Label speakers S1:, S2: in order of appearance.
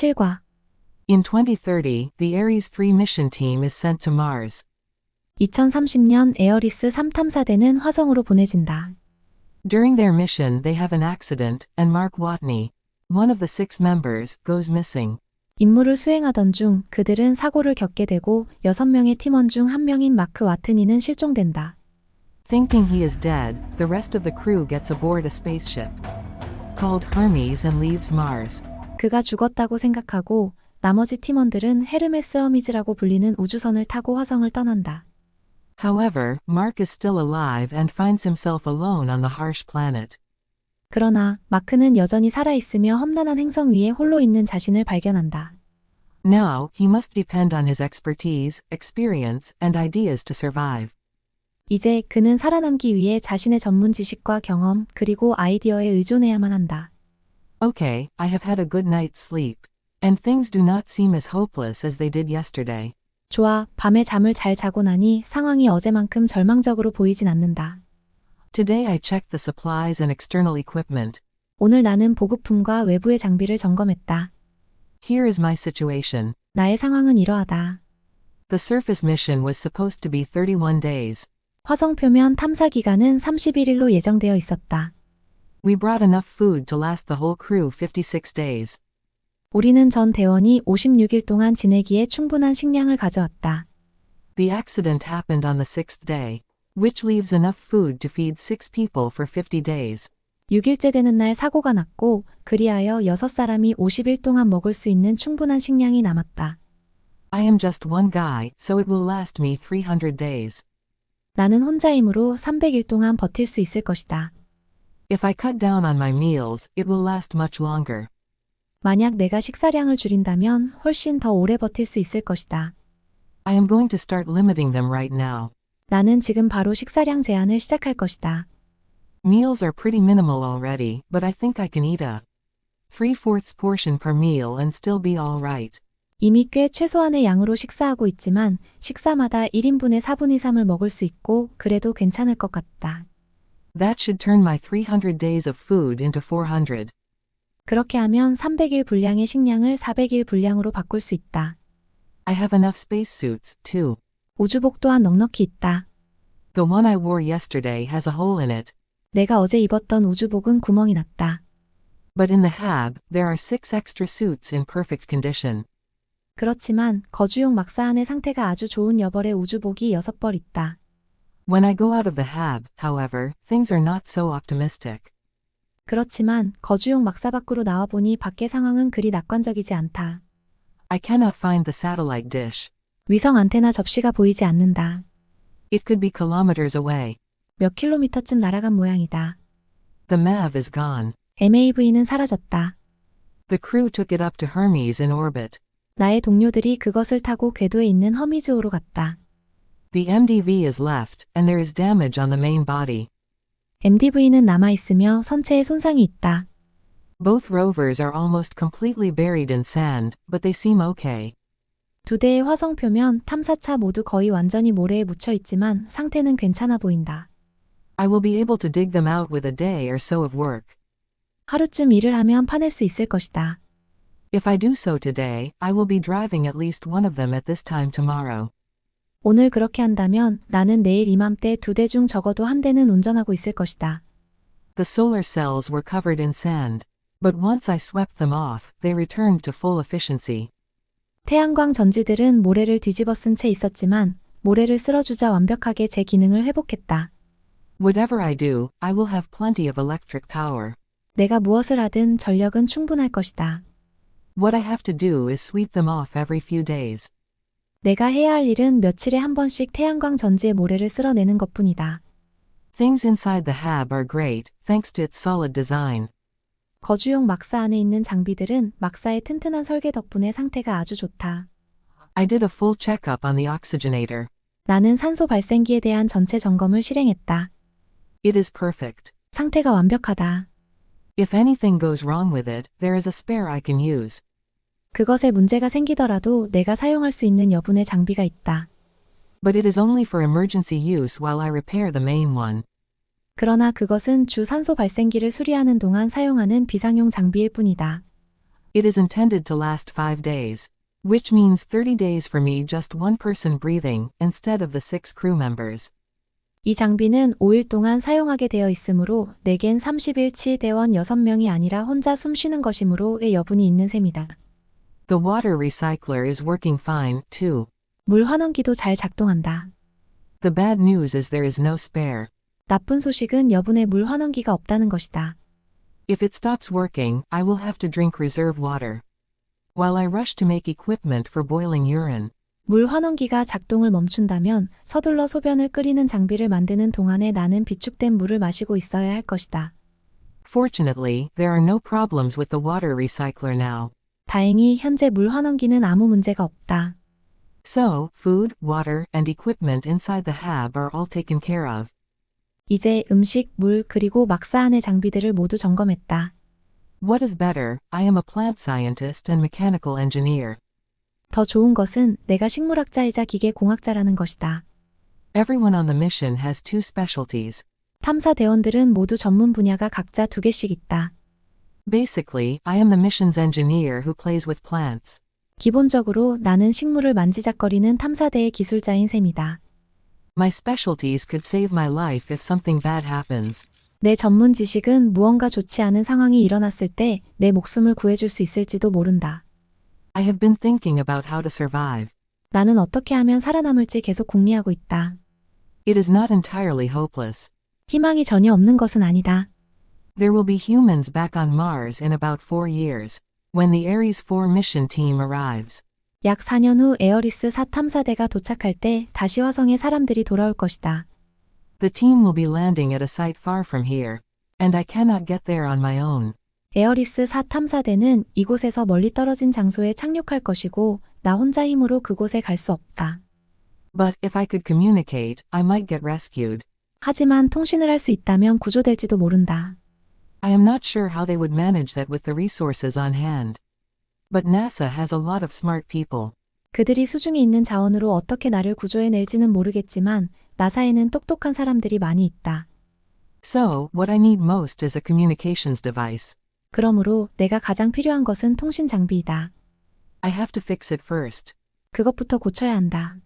S1: 7과
S2: In 2030, the Ares 3 mission team is sent to Mars.
S1: 2030년 에어리스 3탐사대는 화성으로 보내진다.
S2: During their mission, they have an accident, and Mark Watney, one of the six members, goes missing.
S1: 임무를 수행하던 중 그들은 사고를 겪게 되고 6명의 팀원 중 한 명인 마크 와트니는 실종된다.
S2: Thinking he is dead, the rest of the crew gets aboard a spaceship called Hermes and leaves Mars.
S1: 그가 죽었다고 생각하고 나머지 팀원들은 헤르메스 허미즈라고 불리는 우주선을 타고 화성을 떠난다.
S2: However, Mark is still alive and finds himself alone on the harsh planet.
S1: 그러나 마크는 여전히 살아있으며 험난한 행성 위에 홀로 있는 자신을 발견한다.
S2: Now, he must depend on his expertise, experience, and ideas to survive.
S1: 이제 그는 살아남기 위해 자신의 전문 지식과 경험 그리고 아이디어에 의존해야만 한다.
S2: Okay, I have had a good night's sleep. And things do not seem as hopeless as they did yesterday.
S1: 좋아, 밤에 잠을 잘 자고 나니 상황이 어제만큼 절망적으로 보이진 않는다.
S2: Today I checked the supplies and external equipment.
S1: 오늘 나는 보급품과 외부의 장비를 점검했다.
S2: Here is my situation.
S1: 나의 상황은 이러하다.
S2: The surface mission was supposed to be 31 days.
S1: 화성 표면 탐사 기간은 31일로 예정되어 있었다.
S2: We brought enough food to last the whole crew 56 days.
S1: 우리는 전 대원이 56일 동안 지내기에 충분한 식량을 가져왔다.
S2: The accident happened on the sixth day, which leaves enough food to feed six people for 50 days.
S1: 6일째 되는 날 사고가 났고 그리하여 6사람이 50일 동안 먹을 수 있는 충분한 식량이 남았다.
S2: I am just one guy, so it will last me 300 days.
S1: 나는 혼자이므로 300일 동안 버틸 수 있을 것이다.
S2: If I cut down on my meals, it will last much longer.
S1: 만약 내가 식사량을 줄인다면 훨씬 더 오래 버틸 수 있을 것이다.
S2: I am going to start limiting them right now.
S1: 나는 지금 바로 식사량 제한을 시작할 것이다.
S2: Meals are pretty minimal already, but I think I can eat a three-fourths portion per meal and still be alright.
S1: 이미 꽤 최소한의 양으로 식사하고 있지만 식사마다 1인분의 4분의 3을 먹을 수 있고 그래도 괜찮을 것 같다.
S2: That should turn my 300 days of food into 400.
S1: 그렇게 하면 300일 분량의 식량을 400일 분량으로 바꿀 수 있다.
S2: I have enough spacesuits, too.
S1: 우주복 또한 넉넉히 있다.
S2: The one I wore yesterday has a hole in it.
S1: 내가 어제 입었던 우주복은 구멍이 났다.
S2: But in the hab, there are six extra suits in perfect condition.
S1: 그렇지만 거주용 막사 안의 상태가 아주 좋은 여벌의 우주복이 6벌 있다.
S2: When I go out of the hab, however, things are not so optimistic.
S1: 그렇지만 거주용 막사 밖으로 나와 보니 밖의 상황은 그리 낙관적이지 않다.
S2: I cannot find the satellite dish.
S1: 위성 안테나 접시가 보이지 않는다.
S2: It could be kilometers away.
S1: 몇 킬로미터쯤 날아간 모양이다.
S2: The MAV is gone.
S1: MAV는 사라졌다.
S2: The crew took it up to Hermes in orbit.
S1: 나의 동료들이 그것을 타고 궤도에 있는 허미즈호로 갔다.
S2: The MDV is left, and there is damage on the main body.
S1: MDV는 남아있으며 선체에 손상이 있다.
S2: Both rovers are almost completely buried in sand, but they seem okay.
S1: 두 대의 화성 표면 탐사차 모두 거의 완전히 모래에 묻혀 있지만 상태는 괜찮아 보인다.
S2: I will be able to dig them out with a day or so of work.
S1: 하루쯤 일을 하면 파낼 수 있을 것이다.
S2: If I do so today, I will be driving at least one of them at this time tomorrow.
S1: 오늘 그렇게 한다면 나는 내일 이맘때 두 대 중 적어도 한 대는 운전하고 있을 것이다.
S2: The solar cells were covered in sand. But once I swept them off, they returned to full efficiency.
S1: 태양광 전지들은 모래를 뒤집어 쓴 채 있었지만 모래를 쓸어주자 완벽하게 제 기능을 회복했다.
S2: Whatever I do, I will have plenty of electric power.
S1: 내가 무엇을 하든 전력은 충분할 것이다.
S2: What I have to do is sweep them off every few days.
S1: 내가 해야 할 일은 며칠에 한 번씩 태양광 전지의 모래를 쓸어내는 것뿐이다.
S2: Things inside the hab are great, thanks to its solid design.
S1: 거주용 막사 안에 있는 장비들은 막사의 튼튼한 설계 덕분에 상태가 아주 좋다.
S2: I did a full checkup on the oxygenator.
S1: 나는 산소 발생기에 대한 전체 점검을 실행했다.
S2: It is perfect.
S1: 상태가 완벽하다.
S2: If anything goes wrong with it, there is a spare I can use.
S1: 그것에 문제가 생기더라도 내가 사용할 수 있는 여분의 장비가 있다.
S2: But it is only for emergency use while I repair the main one.
S1: 그러나 그것은 주 산소 발생기를 수리하는 동안 사용하는 비상용 장비일 뿐이다.
S2: It is intended to last 5 days. Which means 30 days for me just one person breathing, instead of the 6 crew members.
S1: 이 장비는 5일 동안 사용하게 되어 있으므로 내겐 30일 대원 6명이 아니라 혼자 숨 쉬는 것이므로의 여분이 있는 셈이다.
S2: The water recycler is working fine, too.
S1: 물 환원기도 잘 작동한다.
S2: The bad news is there is no spare.
S1: 나쁜 소식은 여분의 물 환원기가 없다는 것이다.
S2: If it stops working, I will have to drink reserve water. While I rush to make equipment for boiling urine.
S1: 물 환원기가 작동을 멈춘다면 서둘러 소변을 끓이는 장비를 만드는 동안에 나는 비축된 물을 마시고 있어야 할 것이다.
S2: Fortunately, there are no problems with the water recycler now.
S1: 다행히 현재 물 환원기는 아무 문제가 없다.
S2: So, food, water, and equipment inside the hab are all taken care of.
S1: 이제 음식, 물, 그리고 막사 안의 장비들을 모두 점검했다.
S2: What is better, I am a plant scientist and mechanical engineer.
S1: 더 좋은 것은 내가 식물학자이자 기계공학자라는 것이다.
S2: Everyone on the mission has two specialties.
S1: 탐사 대원들은 모두 전문 분야가 각자 두 개씩 있다.
S2: Basically, I am the mission's engineer who plays with plants.
S1: 기본적으로 나는 식물을 만지작거리는 탐사대의 기술자인 셈이다.
S2: My specialties could save my life if something bad happens.
S1: 내 전문 지식은 무언가 좋지 않은 상황이 일어났을 때 내 목숨을 구해줄 수 있을지도 모른다.
S2: I have been thinking about how to survive.
S1: 나는 어떻게 하면 살아남을지 계속 궁리하고 있다.
S2: It is not entirely hopeless.
S1: 희망이 전혀 없는 것은 아니다.
S2: There will be humans back on Mars in about four years, when the Ares 4 mission team arrives.
S1: 약 4년 후 에어리스 4 탐사대가 도착할 때 다시 화성에 사람들이 돌아올 것이다.
S2: The team will be landing at a site far from here, and I cannot get there on my own.
S1: 에어리스 4 탐사대는 이곳에서 멀리 떨어진 장소에 착륙할 것이고 나 혼자 힘으로 그곳에 갈 수 없다.
S2: But if I could communicate, I might get rescued.
S1: 하지만 통신을 할 수 있다면 구조될지도 모른다.
S2: I am not sure how they would manage that with the resources on hand. But NASA has a lot of smart people.
S1: 그들이 수중에 있는 자원으로 어떻게 나를 구조해낼지는 모르겠지만 나사에는 똑똑한 사람들이 많이 있다.
S2: So, what I need most is a communications device.
S1: 그러므로 내가 가장 필요한 것은 통신 장비이다.
S2: I have to fix it first.
S1: 그것부터 고쳐야 한다.